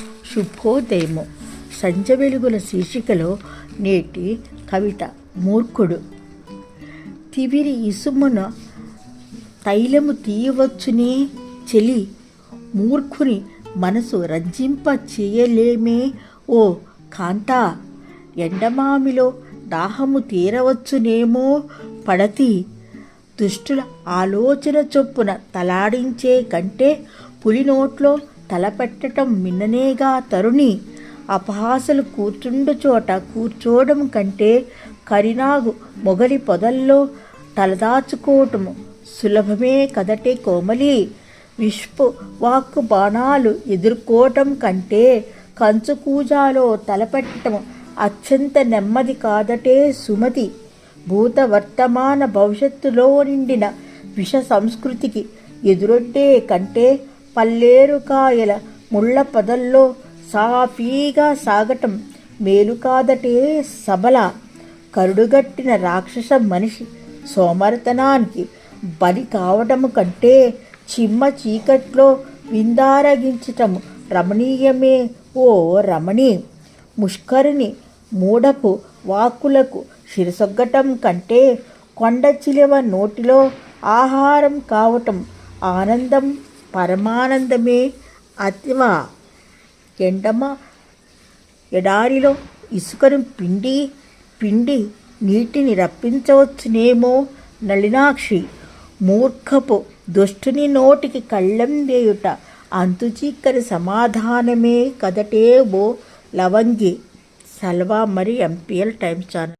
శుభోదయము సంజ వెలుగుల శీర్షికలో నేటి కవిత మూర్ఖుడు. తివిరి ఇసుమున తైలము తీయవచ్చునే చెలి మూర్ఖుని మనసు రంజింప చేయలేమే. ఓ కాంతా ఎండమామిలో దాహము తీరవచ్చునేమో పడతి. దుష్టుల ఆలోచన చొప్పున తలాడించే కంటే పులి నోట్లో తలపెట్టటం మిన్ననేగా తరుణి. అపహాసలు కూర్చుండు చోట కూర్చోవడం కంటే కరినాగు మొగలి పొదల్లో తలదాచుకోవటము సులభమే కదటే కోమలి. విష్పు వాక్కు బాణాలు ఎదుర్కోవటం కంటే కంచు కూజాలో తలపెట్టడం అత్యంత నెమ్మది కాదటే సుమతి. భూత వర్తమాన భవిష్యత్తులో నిండిన విష సంస్కృతికి ఎదురొడ్డే కంటే పల్లేరుకాయల ముళ్ళ పొదల్లో సాఫీగా సాగటం మేలు కాదటే సబల. కరుడుగట్టిన రాక్షస మనిషి సోమరతనానికి బలి కావటము కంటే చిమ్మ చీకట్లో విందారగించటము రమణీయమే ఓ రమణి. ముష్కరుని మూడపు వాక్కులకు శిరసొగ్గటం కంటే కొండ చిలువ నోటిలో ఆహారం కావటం ఆనందం పరమానందమే అతివ ఎండమ ఎడారిలో ఇసుకను పిండి పిండి నీటిని రప్పించవచ్చునేమో నళినాక్షి. మూర్ఖపు దుష్టుని నోటికి కళ్ళం వేయుట అంతుచీక్కని సమాధానమే కదటే ఓ లవంగి. సల్వా మరి ఎంపీఎల్ టైమ్ ఛానల్.